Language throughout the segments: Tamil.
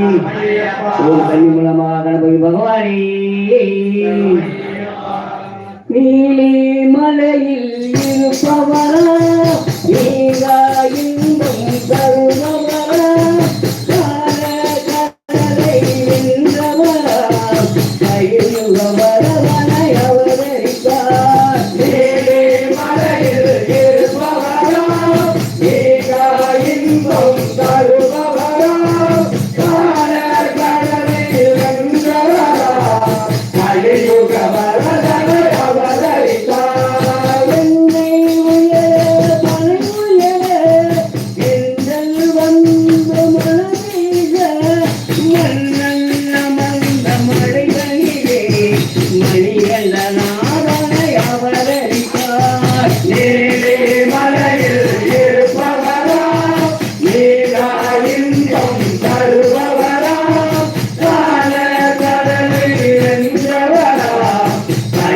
ஓம் கண்ணி மூலமா கணபதி பகவானே நீலி மலையில் இருப்பவரா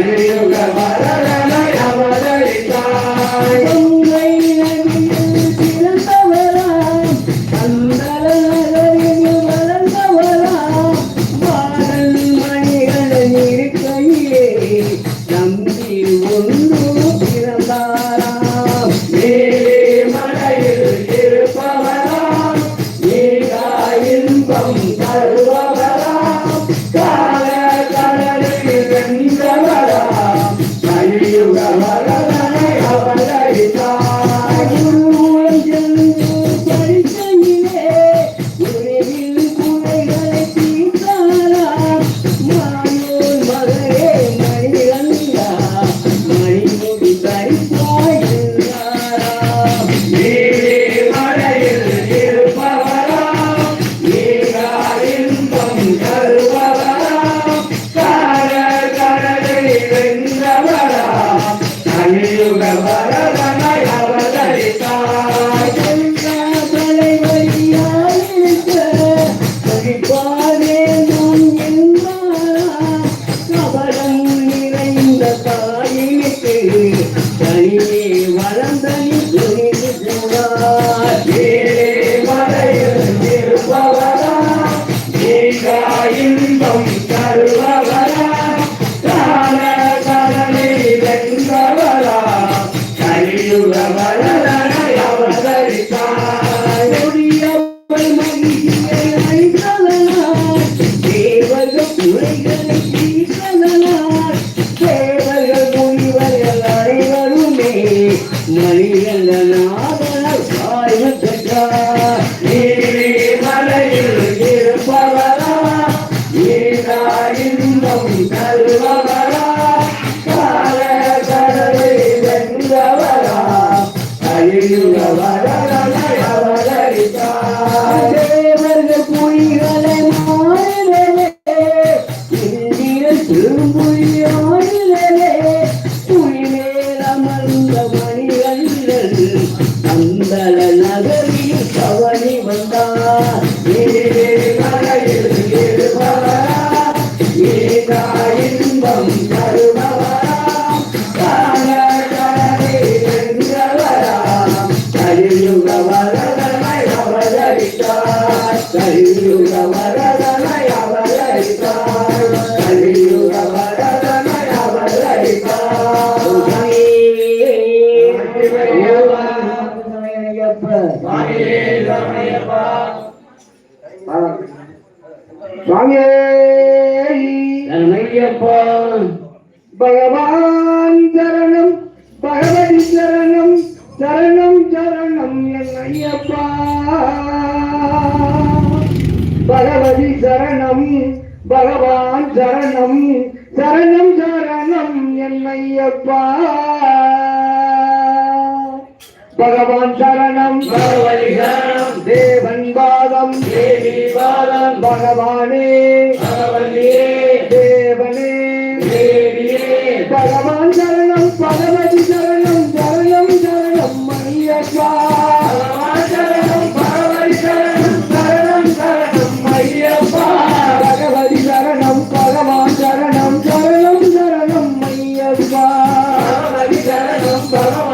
Aí ఇందం సర్వరా కలియుగ వరరా புரியோனிலே புலிமேல் அமர்ந்த மணிகள் அந்தல நகரில் கவனி வந்தார். இன்பம் தருபவரா கலியுக வரதனை அவதரித்தார். பகவான் சரணம் பகவதி சரணம் சரணம் சரணம் என் ஐயப்பா பகவதி சரணம் பகவான் சரணம் சரணம் சரணம் என் ஐயப்பா பகவான் சரணம். தேவன் பாதம். தேவி பாதம். பகவானே. தேவனே. பகவான் சரணம். பகவதி சரணம். சரணம் சரணம். மணியப்பா. பகவான் சரணம். சரணம். சரணம் ஐயப்பா சரணம்.